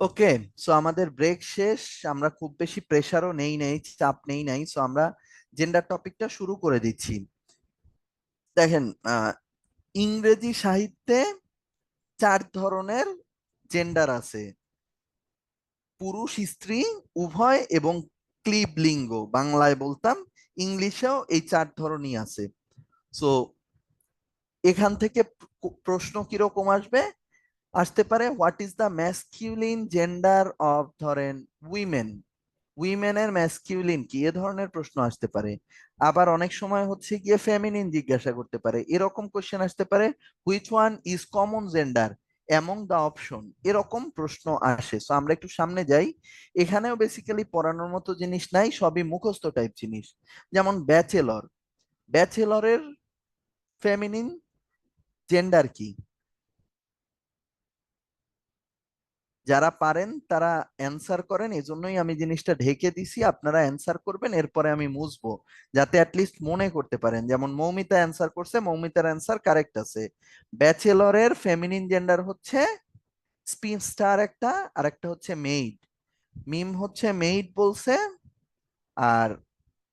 Okay so আমাদের break শেষ, আমরা খুব বেশি প্রেসারও নেই নাই, চাপ নেই নাই সো আমরা জেন্ডার টপিকটা শুরু করে দিচ্ছি। দেখেন ইংরেজি সাহিত্যে চার ধরনের জেন্ডার আছে। পুরুষ, স্ত্রী, উভয় এবং ক্লিব লিঙ্গ বাংলায় বলতাম, ইংলিশেও এই চার ধরনই আছে। সো এখান থেকে প্রশ্ন কীরকম আসবে? আসতে পারে what is the masculine gender of ধরেন উইমেন উইমেনের ম্যাসকিউলিন কি? এ ধরনের প্রশ্ন আসতে পারে। আবার অনেক সময় হচ্ছে গিয়ে ফেমিনিন জিজ্ঞাসা করতে পারে। এরকম কোশ্চেন আসতে পারে which one is common gender among the option এরকম প্রশ্ন আসে। সো আমরা একটু সামনে যাই। এখানেও বেসিক্যালি পড়ানোর মতো জিনিস নাই, সবই মুখস্থ টাইপ জিনিস। যেমন ব্যাচেলর ব্যাচেলরের ফেমিনিন জেন্ডার কি? যারা পারেন তারা অ্যান্সার করেন এই জন্যই আমি জিনিসটা ঢেকে দিছি, আপনারা অ্যান্সার করবেন, এরপরে আমি মুছবো, যাতে অ্যাটলিস্ট মনে করতে পারেন। যেমন মৌমিতা অ্যান্সার করছে, মৌমিতার অ্যান্সার কারেক্ট আছে। ব্যাচেলরের ফেমিনিন জেন্ডার হচ্ছে স্পিনস্টার একটা আর একটা হচ্ছে মেইড মিম হচ্ছে মেইড বলছে, আর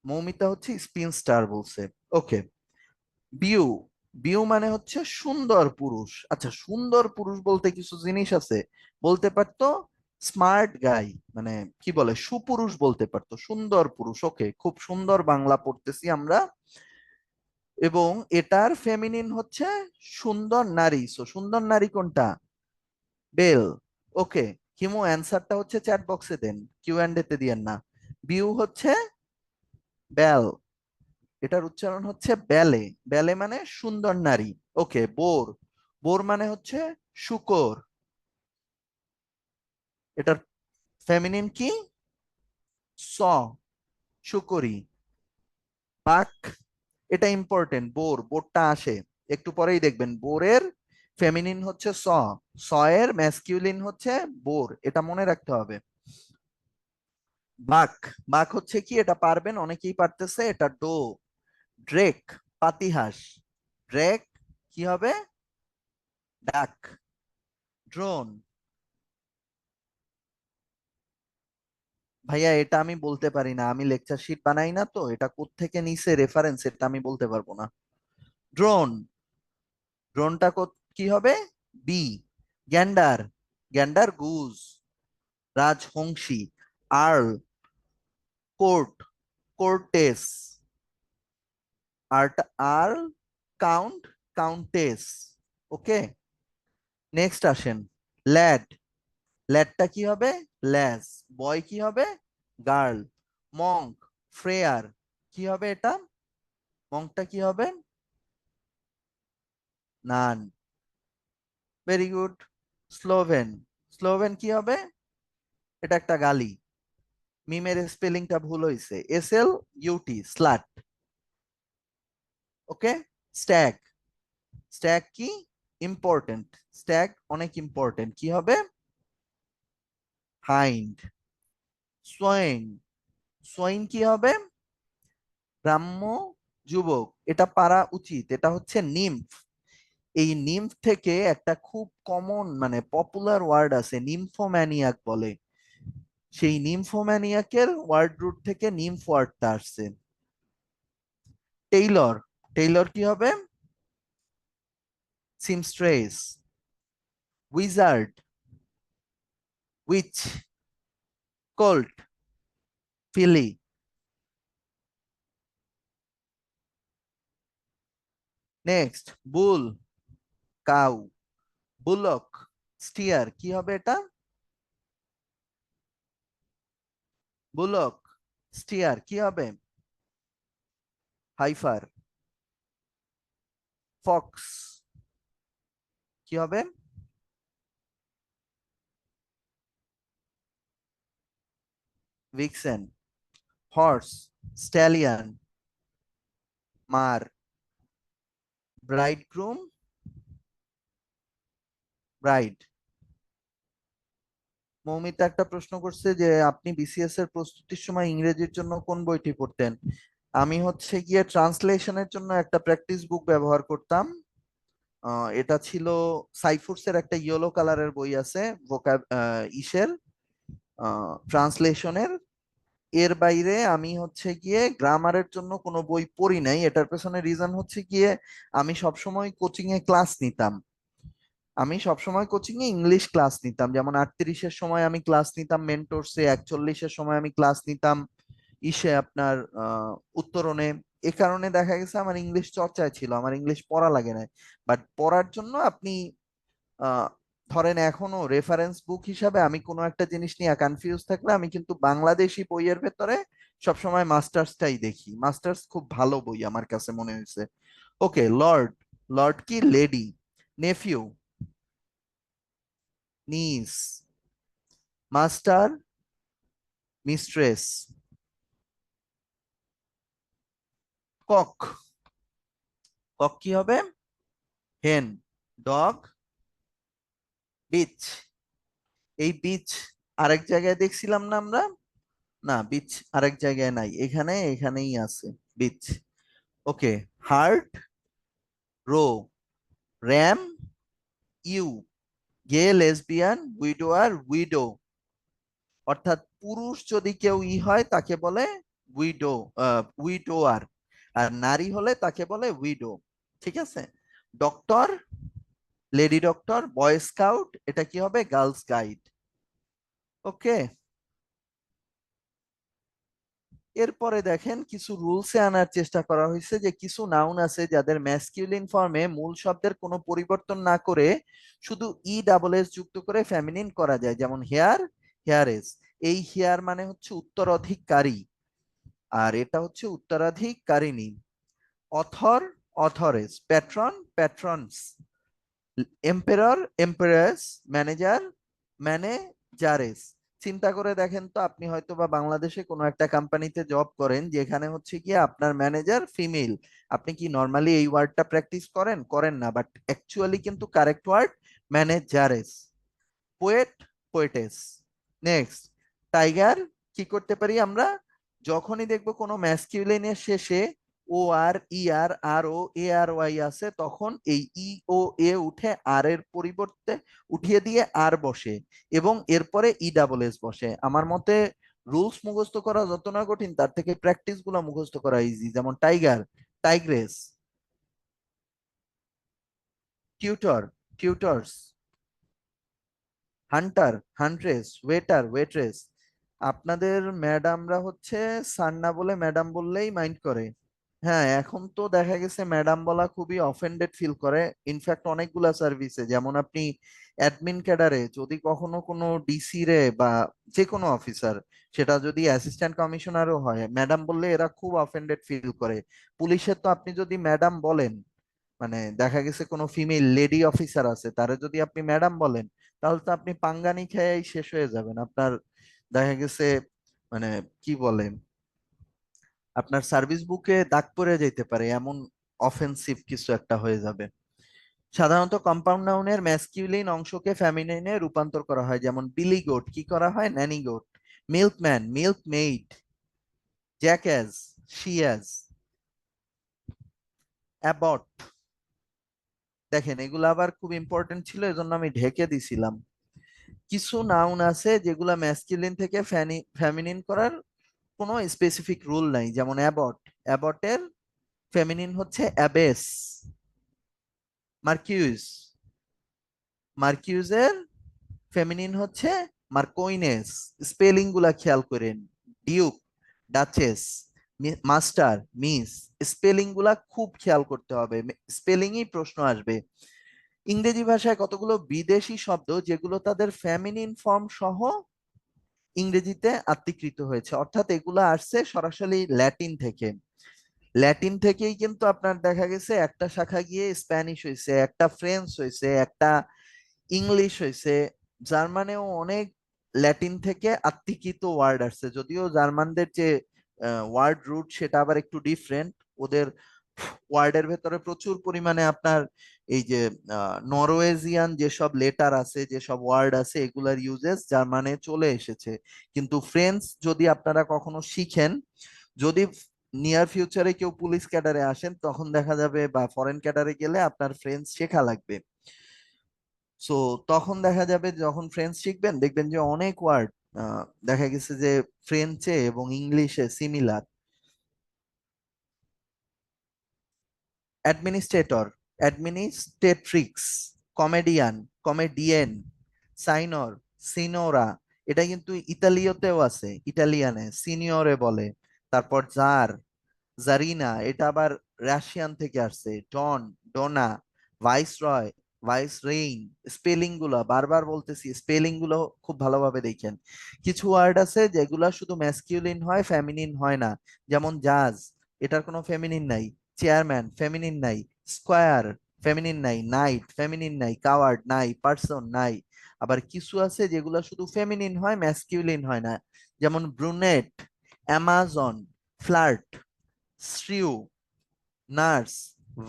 মৌমিতা হচ্ছে স্পিনস্টার বলছে। ওকে বিউ বিউ মানে হচ্ছে সুন্দর পুরুষ। আচ্ছা সুন্দর পুরুষ বলতে কিছু জিনিস আছে? বলতে পারতো স্মার্ট গাই মানে কি বলে, সুপুরুষ বলতে পারতো, সুন্দর পুরুষ। ওকে, খুব সুন্দর বাংলা পড়তেছি আমরা। এবং এটার ফেমিনিন হচ্ছে সুন্দর নারী। সো সুন্দর নারী কোনটা? বেল। ওকে, হিমু, অ্যান্সারটা হচ্ছে চ্যাট বক্সে দেন। কিউ অ্যান্ড এতে দিয়েন না। বিউ হচ্ছে বেল। এটার উচ্চারণ হচ্ছে ব্যালে ব্যালে মানে সুন্দর নারী। ওকে, বোর। বোর মানে হচ্ছে শুকর। এটার ফেমিনিন কি? স বাক, এটা ইম্পর্টেন্ট বোর, বোরটা আসে। একটু পরেই দেখবেন, বোরের ফেমিনিন হচ্ছে স। স এর ম্যাসকিউলিন হচ্ছে বোর, এটা মনে রাখতে হবে। বাক বাক হচ্ছে কি? এটা পারবেন, অনেকেই পারতেছে, এটা ডো। ড্রেক, পাতিহাস। ড্রেক কি হবে? ডাক। ড্রোন। ভাইয়া, এটা আমি বলতে পারি না। আমি লেকচার শিট বানাই না তো। এটা কোত্থেকে নিছে রেফারেন্স এটা আমি বলতে পারব না। ড্রোন। ড্রোনটা কি হবে? B. গ্যান্ডার। Gander goose. রাজহংসী। Earl. Count. Countess. Art earl count countess okay next আসেন ল্যাড ল্যাডটা কি হবে? ল্যাস বয় কি হবে? গার্ল মঙ্ক ফ্রেয়ার কি হবে এটা? মঙ্কটা কি হবে? নান ভেরি গুড স্লোভেন স্লোভেন কি হবে? এটা একটা গালি। মিমের স্পেলিংটা ভুল হয়েছে S L UT slut okay? Stag. Stag কি? ইম্পর্টেন্ট। স্ট্যাক অনেক ইম্পর্টেন্ট। কি হবে? হাইন্ড সোয়েন। সোয়েন কি হবে? গ্রাম্য যুবক। এটা পারা উচিত। এটা হচ্ছে নিম্ফ। এই নিম্ফ থেকে একটা খুব কমন মানে পপুলার ওয়ার্ড আছে নিম্ফোম্যানিয়াক বলে। সেই নিম্ফোম্যানিয়াকের ওয়ার্ড রুট থেকে নিম্ফ ওয়ার্ডটা আসছে। টেইলর টেইলর কি হবে? Seamstress wizard witch colt filly next bull cow bullock steer কি হবে এটা? বুলক স্টিয়ার কি হবে? হাইফার ফক্স কি হবে? ভিক্সেন হর্স স্ট্যালিয়ান মার ব্রাইড গ্রুম ব্রাইড মৌমিতা একটা প্রশ্ন করছে যে, আপনি বিসিএস এর প্রস্তুতির সময় ইংরেজির জন্য কোন বইটি পড়তেন? আমি হচ্ছে গিয়ে ট্রান্সলেশনের জন্য একটা প্র্যাকটিস বুক ব্যবহার করতাম। এটা ছিল সাইফুডসের একটা ইয়েলো কালারের বই আছে ভোকাব ইসের ট্রান্সলেশনের এর। বাইরে আমি হচ্ছে গিয়ে গ্রামারের জন্য কোনো বই পড়ি নাই, এটার পেছনে রিজন হচ্ছে গিয়ে আমি সবসময় কোচিং এ ক্লাস নিতাম। আমি সবসময় কোচিং এ ইংলিশ ক্লাস নিতাম, যেমন আটত্রিশের সময় আমি ক্লাস নিতাম মেন্টরসে একচল্লিশের সময় আমি ক্লাস নিতাম। ইসে আপনার উত্তরণে, এ কারণে দেখা গেছে আমার ইংলিশ চর্চায় ছিল, আমার ইংলিশ পড়া লাগে না বাট পড়ার জন্য আপনি ধরেন এখনও রেফারেন্স বুক হিসাবে আমি কোনো একটা জিনিস নিয়ে কনফিউজ থাকলে আমি কিন্তু বাংলাদেশি বইয়ের ভেতরে সবসময় মাস্টার্সটাই দেখি। মাস্টার্স খুব ভালো বই আমার কাছে মনে হয়েছে। ওকে লর্ড লর্ড কি? Lady nephew niece master mistress cock. Cock কি হবে? হেন ডগ বিচ এই বিচ আরেক জায়গায় দেখছিলাম না আমরা? না বিচ আরেক জায়গায় নাই। এখানে, এখানেই আছে bitch okay hart roe ram ewe gay lesbian widower widow অর্থাৎ পুরুষ যদি কেউ ই হয়, তাকে বলে উইডো উইডোয়ার আর নারী হলে তাকে বলে উইডো ঠিক আছে? Doctor lady doctor boy scout এটা কি হবে? গার্লস গাইড ওকে এরপরে দেখেন, কিছু রুলসে আনার চেষ্টা করা হয়েছে যে কিছু নাউন আছে যাদের ম্যাসকিউলিন ফর্মে মূল শব্দের কোনো পরিবর্তন না করে শুধু ই ডাবল এস যুক্ত করে ফেমিনিন করা যায়, যেমন হেয়ার হেয়ার হেয়ারেস এই হেয়ার মানে হচ্ছে উত্তরাধিকারী আর এটা হচ্ছে উত্তরাধিকারিণী। Author, authoress, patron, patroness, emperor, empress, manager, manageress. চিন্তা করে দেখেন তো, আপনি হয়তো বা বাংলাদেশে কোনো একটা কোম্পানিতে জব করেন, যেখানে হচ্ছে কি আপনার ম্যানেজার ফিমেল। আপনি কি নর্মালি এই ওয়ার্ডটা প্র্যাকটিস করেন? করেন না, বাট অ্যাকচুয়ালি কিন্তু correct word, manageress. Poet, poetess. Next, tiger, কি করতে পারি আমরা? যখনই দেখব কোনো ম্যাসকিউলিনের শেষে ও আর ই আর আর ও এ আর ওয়াই আছে, তখন এই ই ও এ উঠে আর এর পরিবর্তে উঠিয়ে দিয়ে আর বসে এবং এরপরে ই ডাবল এস বসে। আমার মতে রুলস মুখস্থ করা যত না কঠিন, তার থেকে প্র্যাকটিসগুলো মুখস্থ করা ইজি যেমন tiger tigress tutor tutors hunter huntress waiter waitress আপনাদের ম্যাডামরা হচ্ছে স্যার না বলে ম্যাডাম বললেই মাইন্ড করে। হ্যাঁ এখন তো দেখা গেছে ম্যাডাম বলা খুবই অফেন্ডেড ফিল করে। ইনফ্যাক্ট অনেকগুলা সার্ভিসে যেমন আপনি অ্যাডমিন ক্যাডারে যদি কখনো কোনো ডিসি রে বা যে কোনো অফিসার সেটা যদি অ্যাসিস্ট্যান্ট কমিশনারও হয়, ম্যাডাম বললে এরা খুব অফেন্ডেড ফিল করে। পুলিশের তো আপনি যদি ম্যাডাম বলেন মানে দেখা গেছে কোনো ফিমেল লেডি অফিসার আছে, তারে যদি আপনি ম্যাডাম বলেন, তাহলে তো আপনি পাঙ্গানি খেয়েই শেষ হয়ে যাবেন। আপনার দেখা গেছে মানে কি বলে, আপনার সার্ভিস বুকে দাগ পড়ে যেতে পারে, এমন অফেন্সিভ কিছু একটা হয়ে যাবে। সাধারণত কম্পাউন্ড নাউনের ম্যাসকিউলিন অংশকে ফেমিনিনে রূপান্তর করা হয়, যেমন বিলি গোট কি করা হয়? Nanny goat milkman milkmaid jackass she ass abbot দেখেন, এগুলো আবার খুব ইম্পর্টেন্ট ছিল, এজন্য আমি ঢেকে দিছিলাম। কিছু নাউন আছে যেগুলা ম্যাসকিউলিন থেকে ফেমিনিন করার কোনো স্পেসিফিক রুল নাই। যেমন অ্যাবট অ্যাবটের ফেমিনিন হচ্ছে অ্যাবেস মার্কিউজ মার্কিউজের ফেমিনিন হচ্ছে মার্কোইনেস স্পেলিংগুলা খেয়াল করেন ডিউক ডাচেস মাস্টার মিস স্পেলিংগুলা খুব খেয়াল করতে হবে স্পেলিংই প্রশ্ন আসবে। ইংরেজি ভাষায় কতগুলো বিদেশি শব্দ যেগুলো তাদের ফেমিনিন ফর্ম সহ ইংরেজিতে আত্মীকৃত হয়েছে? অর্থাৎ এগুলো আসছে সরাসরি ল্যাটিন থেকে। ল্যাটিন থেকেই কিন্তু আপনার দেখা গেছে একটা শাখা গিয়ে স্প্যানিশ হয়েছে, একটা ফ্রেঞ্চ হয়েছে, একটা ইংলিশ হয়েছে। জার্মানেও অনেক ল্যাটিন থেকে আত্মীকৃত ওয়ার্ড আসছে। যদিও জার্মানদের যে ওয়ার্ড রুট সেটা আবার একটু ডিফারেন্ট ওদের ওয়ার্ডের ভেতরে প্রচুর পরিমাণে আপনার এই যে নরওয়েজিয়ান যেসব লেটার আছে, যেসব ওয়ার্ড আছে, এগুলার ইউজেস জার্মানে চলে এসেছে। কিন্তু ফ্রেঞ্চ যদি আপনারা কখনো শিখেন, যদি নিয়ার ফিউচারে কেউ পুলিশ ক্যাডারে আসেন, তখন দেখা যাবে বা ফরেন ক্যাডারে গেলে আপনার ফ্রেঞ্চ শেখা লাগবে। সো তখন দেখা যাবে যখন ফ্রেঞ্চ শিখবেন, দেখবেন যে অনেক ওয়ার্ড দেখা গেছে যে ফ্রেঞ্চে এবং ইংলিশে similar administrator administratrix comedian comedienne signor signora এটা কিন্তু ইতালীয়তেও আছে ইটালিয়ানে সিনিয়রে বলে, তারপর জার জারিনা এটা আবার রাশিয়ান থেকে আসছে don donna viceroy vicereine স্পেলিংগুলো, বারবার বলতেছি স্পেলিংগুলো খুব ভালোভাবে দেখেন। কিছু ওয়ার্ড আছে যেগুলা শুধু ম্যাসকিউলিন হয় ফেমিনিন হয় না, যেমন জাজ এটার কোনো ফেমিনিন নাই। চেয়ারম্যান ফেমিনিন নাই স্কোয়ার ফেমিনিন নাই নাইট ফেমিনিন নাই কাওয়ার্ড নাই পার্সন নাই আবার কিছু আছে যেগুলো শুধু ফেমিনিন হয় ম্যাসকিউলিন হয় না। যেমন brunette amazon flirt shrew nurse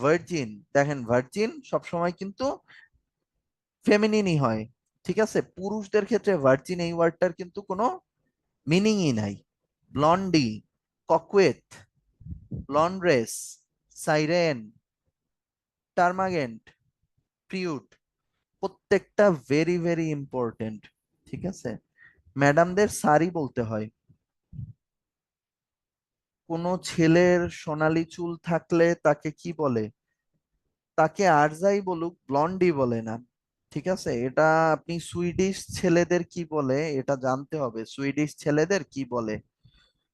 virgin দেখেন ভার্জিন সবসময় কিন্তু ফেমিনিনই হয়, ঠিক আছে? পুরুষদের ক্ষেত্রে ভার্জিন এই ওয়ার্ডটার কিন্তু কোনো মিনিংই নাই। ব্লন্ডি ককুয়েত লন্ড্রেস সাইরেন, টার্মাগেন্ট, প্রিউট, প্রত্যেকটা ভেরি ভেরি ইম্পর্টেন্ট ঠিক আছে? ম্যাডামদের সারি বলতে হয়। কোনো ছেলের সোনালী চুল থাকলে তাকে কি বলে? তাকে আরজাই বলুক, ব্লন্ডি বলে না, ঠিক আছে? এটা আপনি সুইডিশ ছেলেদের কি বলে? এটা জানতে হবে। সুইডিশ ছেলেদের কি বলে?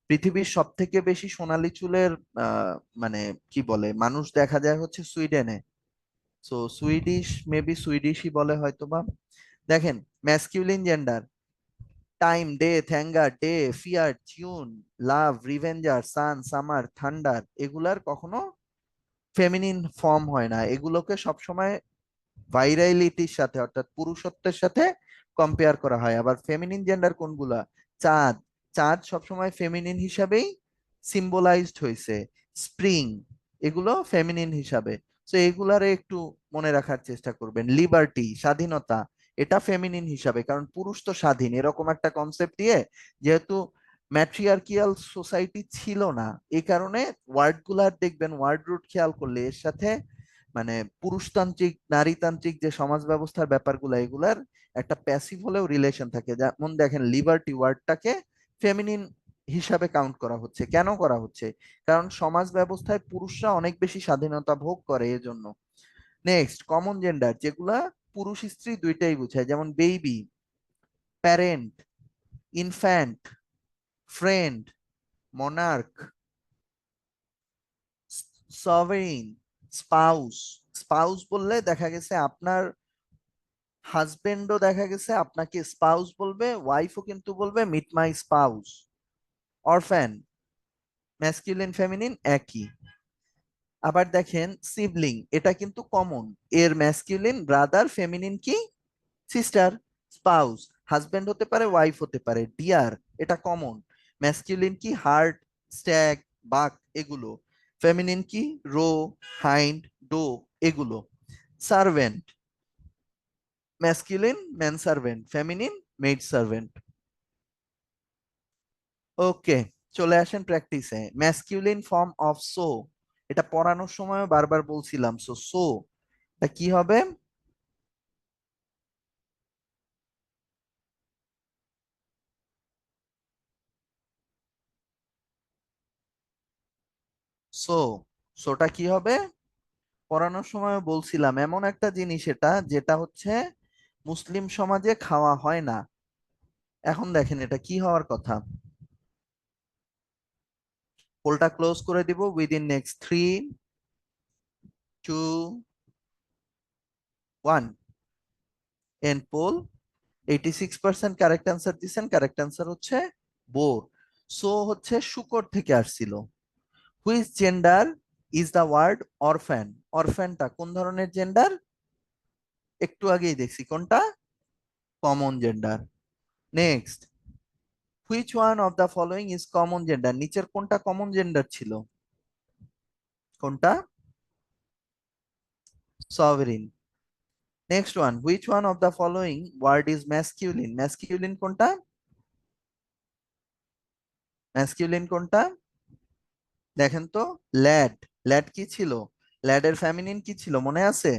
পৃথিবীর সব থেকে বেশি সোনালী চুলের মানে কি বলে, মানুষ দেখা যায় হচ্ছে সুইডেনে। সো সুইডিশ মেবি সুইডিশই বলে হয়তো বা দেখেন masculine gender time day danger day fear tune love revenger sun summer thunder এগুলার কখনো ফেমিনিন ফর্ম হয় না। এগুলোকে সবসময় ভাইরাইলিটির সাথে, অর্থাৎ পুরুষত্বের সাথে কম্পেয়ার করা হয়। আবার ফেমিনিন জেন্ডার কোনগুলা? চাঁদ চাঁদ সবসময় ফেমিনিন হিসাবেই সিম্বলাইজড হয়েছে স্প্রিং এগুলো ফেমিনিন হিসাবে। তো এগুলারে একটু মনে রাখার চেষ্টা করবেন। লিবার্টি স্বাধীনতা, এটা ফেমিনিন হিসাবে। কারণ পুরুষ তো স্বাধীন, এরকম একটা কনসেপ্ট দিয়ে যেহেতু ম্যাট্রিয়ার্কিয়াল সোসাইটি ছিল না এই কারণে ওয়ার্ডগুলার দেখবেন ওয়ার্ড রুট খেয়াল করলে এর সাথে মানে পুরুষতান্ত্রিক, নারীতান্ত্রিক যে সমাজ ব্যবস্থার ব্যাপারগুলো, এগুলার একটা প্যাসিভ হলেও রিলেশন থাকে। যেমন দেখেন লিবার্টি ওয়ার্ডটাকে ফেমিনিন হিসাবে কাউন্ট করা হচ্ছে। কেন করা হচ্ছে? কারণ সমাজ ব্যবস্থায় পুরুষরা অনেক বেশি স্বাধীনতা ভোগ করে এজন্য। নেক্সট কমন জেন্ডার যেগুলা পুরুষ স্ত্রী দুইটাই বোঝায়। যেমন baby parent infant friend monarch sovereign spouse spouse বললে দেখা গেছে আপনার হাজবেন্ডও দেখা গেছে, আপনাকে স্পাউস বলবে ওয়াইফও কিন্তু বলবে meet my spouse orphan masculine feminine একই। আবার দেখেন সিবলিং এটা কিন্তু কমন এর ম্যাসকিউলিন ব্রাদার ফেমিনিন কি? সিস্টার স্পাউস হাজবেন্ড হতে পারে ওয়াইফ হতে পারে। ডিয়ার এটা কমন ম্যাসকিউলিন কি? হার্ট স্ট্যাগ বাক এগুলো। ফেমিনিন কি? রো হাইন্ড ডো এগুলো। Servant masculine man servant feminine maid servant okay চলে আসেন প্র্যাকটিসে ম্যাসকিউলিন ফর্ম অফ সো এটা পড়ানোর সময় বারবার বলছিলাম সো সো এটা কি হবে? সো সোটা কি হবে? পড়ানোর সময় বলছিলাম, এমন একটা জিনিস এটা, যেটা হচ্ছে মুসলিম সমাজে খাওয়া হয় না। এখন দেখেন এটা কি হওয়ার কথা। পোলটা ক্লোজ করে দিব within next three two one end poll eighty six percent correct answer দিচ্ছেন কারেক্ট অ্যান্সার হচ্ছে বোর সো হচ্ছে শুকর থেকে আসছিল। Which gender is the word orphan অরফ্যানটা কোন ধরনের জেন্ডার একটু আগেই দেখছি, কোনটা? Common gender next which one of the following is common gender নিচের কোনটা কমন জেন্ডার ছিল? কোনটা? Sovereign next one which one of the following word is masculine masculine কোনটা? ম্যাসকিউলিন কোনটা? দেখেন তো ল্যাড ল্যাড কি ছিল? ল্যাডের ফ্যামিনিন কি ছিল? মনে আছে?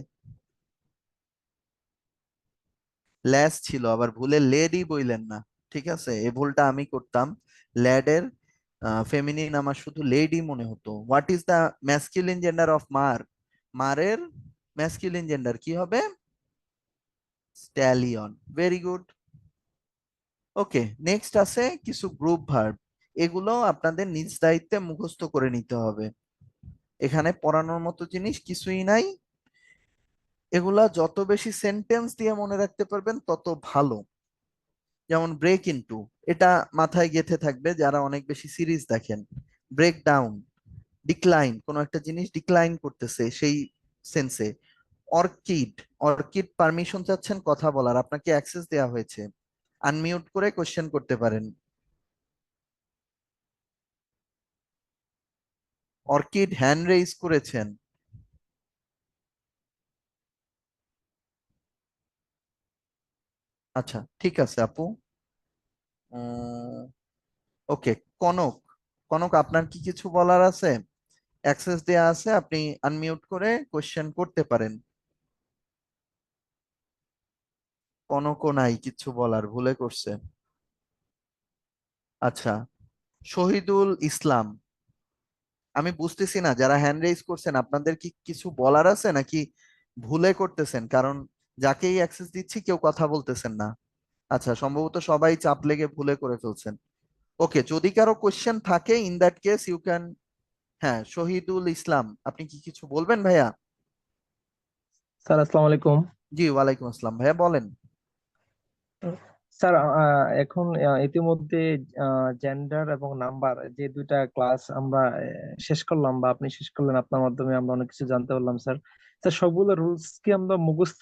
ল্যাস ছিল, আবার ভুলে লেডি বইলেন না। ঠিক আছে? এই ভুলটা আমি করতাম। ল্যাডের ফেমিনিন আমার শুধু লেডি মনে হতো। What is the masculine gender of mare মারের ম্যাসকিউলিন জেন্ডার কি হবে? Stallion very good okay next আছে কিছু গ্রুপ ভার্ব এগুলো আপনাদের নিজ দায়িত্বে মুখস্থ করে নিতে হবে। এখানে পড়ানোর মতো জিনিস কিছুই নাই। এগুলা যত বেশি সেন্টেন্স দিয়ে মনে রাখতে পারবেন, তত ভালো। যেমন ব্রেক ইনটু এটা মাথায় গেঁথে থাকবে যারা অনেক বেশি সিরিজ দেখেন। ব্রেক ডাউন ডিক্লাইন কোনো একটা জিনিস ডিক্লাইন করতেছে সেই সেন্সে অর্কিড অর্কিড পারমিশন চাচ্ছেন কথা বলার, আপনাকে অ্যাক্সেস দেওয়া হয়েছে। আনমিউট করে কোশ্চেন করতে পারেন। অর্কিড হ্যান্ড রেইজ করেছেন। আচ্ছা ঠিক আছে আপু। ওকে, কনক কনক আপনার কি কিছু বলার আছে? অ্যাক্সেস দেয়া আছে, আপনি আনমিউট করে কোশ্চেন করতে পারেন। কনকও নাই, কিছু বলার, ভুলে করছে। আচ্ছা শহীদুল ইসলাম, আমি বুঝতেছি না, যারা হ্যান্ড রেইজ করছেন, আপনাদের কি কিছু বলার আছে নাকি ভুলে করতেছেন? কারণ যাকেই অ্যাক্সেস দিচ্ছি কেউ কথা বলতেছেন না। আচ্ছা সম্ভবত সবাই চাপ লেগে ভুলে করে ফেলছেন। ওকে যদি কারও কোশ্চেন থাকে in that case you can হ্যাঁ শহীদুল ইসলাম আপনি কি কিছু বলবেন ভাইয়া? স্যার আসসালামু আলাইকুম। জি ওয়ালাইকুম আসসালাম। ভাইয়া বলেন। স্যার এখন ইতিমধ্যে জেন্ডার এবং নাম্বার যে দুইটা ক্লাস আমরা শেষ করলাম বা আপনি শেষ করলেন আপনার মাধ্যমে আমরা অনেক কিছু জানতে পারলাম স্যার। স্যার সবগুলো রুলস কি আমরা মুখস্থ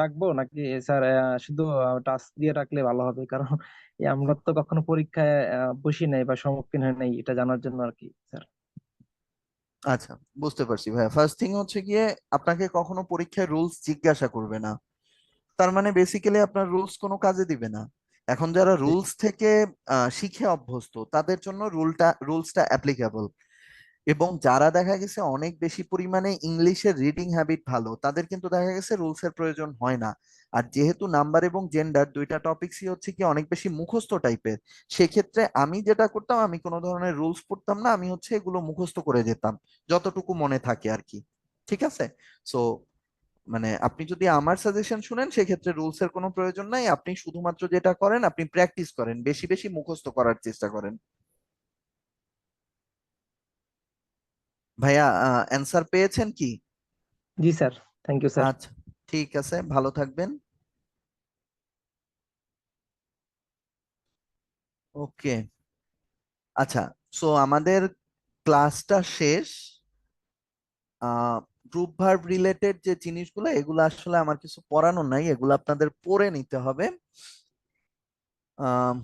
রাখব? নাকি স্যার শুধু টাস্ক দিয়ে রাখলে ভালো হবে? কারণ আমরা তো কখনো পরীক্ষায় বসি নাই বা সম্মুখীন হয় নাই এটা জানার জন্য আর কি স্যার। আচ্ছা বুঝতে পারছি ভাইয়া। ফার্স্ট থিং হচ্ছে গিয়ে আপনাকে কখনো পরীক্ষায় রুলস জিজ্ঞাসা করবে না। তার মানে বেসিক্যালি আপনার রুলস কোনো কাজে দিবে না। এখন যারা রুলস থেকে শিখে অভ্যস্ত তাদের জন্য রুলটা রুলসটা অ্যাপ্লিকেবল এবং যারা দেখা গেছে অনেক বেশি পরিমাণে ইংলিশের রিডিং হ্যাবিট ভালো, তাদের কিন্তু দেখা গেছে রুলস এর প্রয়োজন হয় না। আর যেহেতু নাম্বার এবং জেন্ডার দুইটা টপিকসই হচ্ছে কি অনেক বেশি মুখস্থ টাইপের সেক্ষেত্রে আমি যেটা করতাম, আমি কোনো ধরনের রুলস পড়তাম না, আমি হচ্ছে এগুলো মুখস্থ করে যেতাম, যতটুকু মনে থাকে আর কি। ঠিক আছে? সো মানে আপনি যদি আমার সাজেশন শুনেন, সেক্ষেত্রে রুলস এর কোনো প্রয়োজন নাই। আপনি শুধুমাত্র যেটা করেন, আপনি প্র্যাকটিস করেন, বেশি বেশি মুখস্থ করার চেষ্টা করেন। ভাইয়া অ্যান্সার পেয়েছেন কি? জি স্যার। Thank you sir. আচ্ছা ঠিক আছে ভালো থাকবেন। ওকে। আচ্ছা সো আমাদের ক্লাসটা শেষ। গ্রুপ ভার্ব রিলেটেড যে জিনিসগুলো এগুলো আসলে আমার কিছু পড়ানো নাই এগুলো আপনাদের পড়ে নিতে হবে। আহ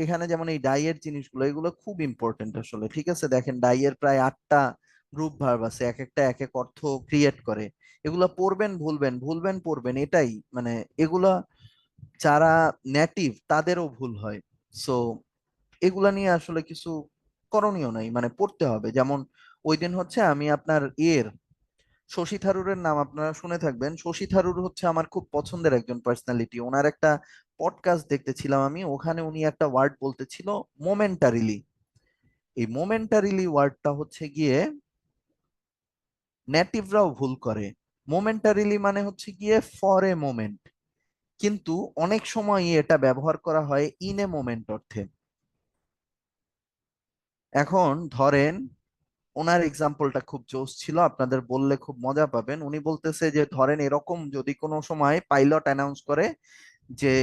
এখানে যেমন এই ডাইয়ের জিনিসগুলো, এগুলো খুব ইম্পর্টেন্ট আসলে। ঠিক আছে? দেখেন ডাইয়ের প্রায় আটটা গ্রুপ ভার্ব আছে, এক একটা এক এক অর্থ ক্রিয়েট করে। এগুলো পড়বেন, ভুলবেন ভুলবেন, পড়বেন, এটাই। মানে এগুলা যারা নেটিভ তাদেরও ভুল হয়। সো এগুলা নিয়ে আসলে কিছু করণীয় নাই। মানে পড়তে হবে। যেমন ওই দিন হচ্ছে আমি আপনার এর, শশী থারুরের নাম আপনারা শুনে থাকবেন। শশী থারুর হচ্ছে আমার খুব পছন্দের একজন পার্সোনালিটি ওনার একটা পডকাস্ট দেখতেছিলাম আমি, ওখানে উনি একটা ওয়ার্ড বলতেছিল মোমেন্টারিলি এই মোমেন্টারিলি ওয়ার্ডটা হচ্ছে গিয়ে নেটিভরাও ভুল করে। মোমেন্টারিলি মানে হচ্ছে গিয়ে ফর এ মোমেন্ট কিন্তু অনেক সময় এটা ব্যবহার করা হয় ইন এ মোমেন্ট অর্থে। এখন ধরেন, ওনার এক্সাম্পলটা খুব জোস ছিল, আপনাদের বললে খুব মজা পাবেন। উনি বলতেছে যে, ধরেন এরকম যদি কোনো সময় পাইলট অ্যানাউন্স করে যে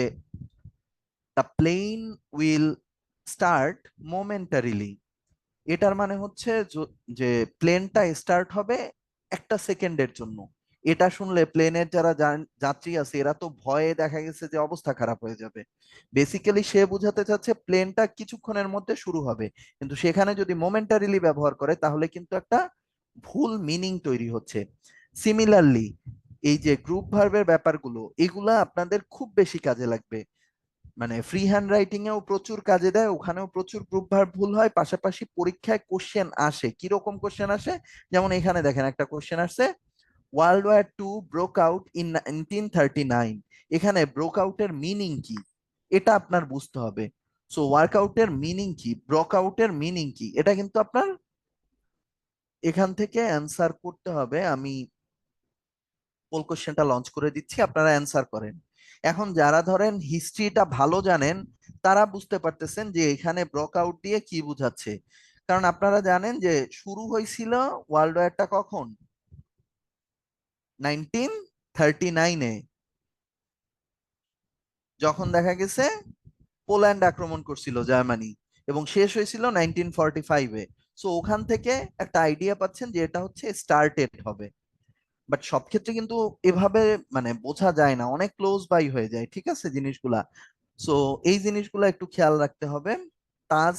the plane will start momentarily এটার মানে হচ্ছে যে প্লেনটা স্টার্ট হবে একটা সেকেন্ডের জন্য। এটা শুনলে প্লেনের যারা যাত্রী আছে, এরা তো ভয়ে দেখা গেছে যে অবস্থা খারাপ হয়ে যাবে। বেসিক্যালি সে বুঝাতে চাচ্ছে প্লেনটা কিছুক্ষণের মধ্যে শুরু হবে। কিন্তু সেখানে যদি মোমেন্টারিলি ব্যবহার করে, তাহলে কিন্তু একটা ভুল মিনিং তৈরি হচ্ছে। সিমিলারলি এই যে গ্রুপ ভার্বের ব্যাপারগুলো, এগুলা আপনাদের খুব বেশি কাজে লাগবে। মানে ফ্রি হ্যান্ড রাইটিং এও প্রচুর কাজে দেয়, ওখানেও প্রচুর গ্রুপ ভার্ব ভুল হয়, পাশাপাশি পরীক্ষায় কোশ্চেন আসে। কীরকম কোশ্চেন আসে? যেমন এখানে দেখেন, একটা কোশ্চেন আসছে World War two broke out in nineteen thirty nine এখানে ব্রোক আউটের মিনিং কি? এটা আপনার বুঝতে হবে। সো ওয়ার্কআউটের মিনিং কি? ব্রক আউটের মিনিং কি? এটা কিন্তু আপনার এখান থেকে অ্যান্সার করতে হবে। আমি পোল কোশ্চেনটা লঞ্চ করে দিচ্ছি, আপনারা অ্যান্সার করেন। এখন যারা ধরেন হিস্ট্রিটা ভালো জানেন, তারা বুঝতে পারতেছেন যে এখানে ব্রক আউট দিয়ে কি বুঝাচ্ছে। কারণ আপনারা জানেন যে শুরু হয়েছিল ওয়ার্ল্ড ওয়ারটা কখন? নাইনটিন থার্টি নাইনে যখন দেখা গেছে পোল্যান্ড আক্রমণ করছিল জার্মানি এবং শেষ হয়েছিল নাইনটিন ফর্টি ফাইভে সো ওখান থেকে একটা আইডিয়া পাচ্ছেন যে এটা হচ্ছে স্টার্টেড হবে। বাট সব ক্ষেত্রে কিন্তু এভাবে মানে বোঝা যায় না। অনেক ক্লোজ বাই হয়ে যায়, ঠিক আছে, জিনিসগুলা। সো এই জিনিসগুলা একটু খেয়াল রাখতে হবে। তাজ